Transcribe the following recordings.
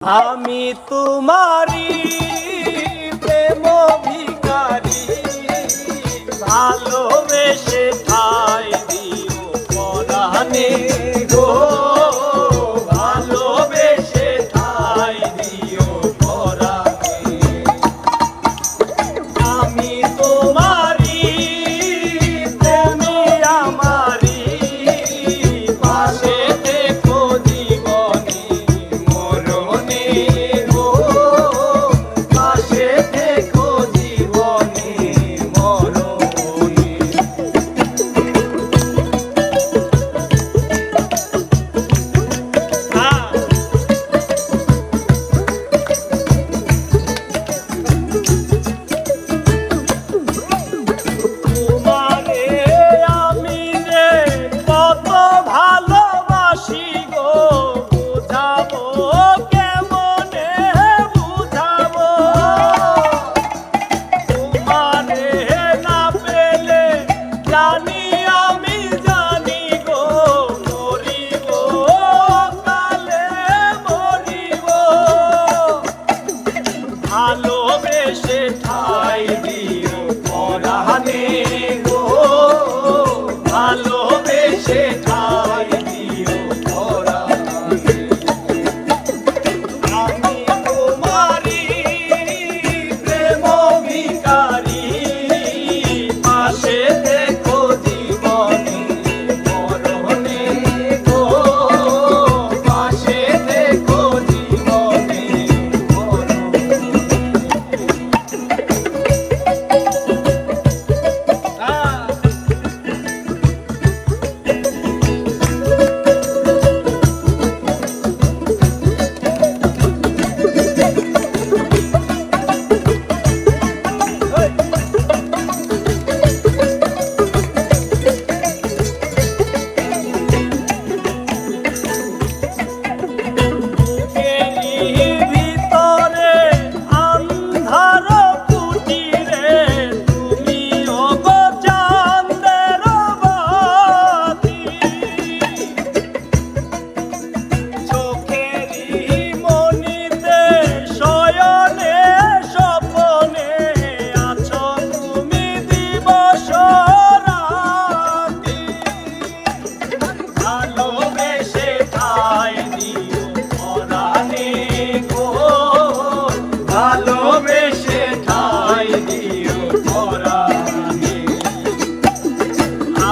আমি তোমারি প্রেম ভিকারি ভালোবেসে ঠাই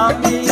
Amém.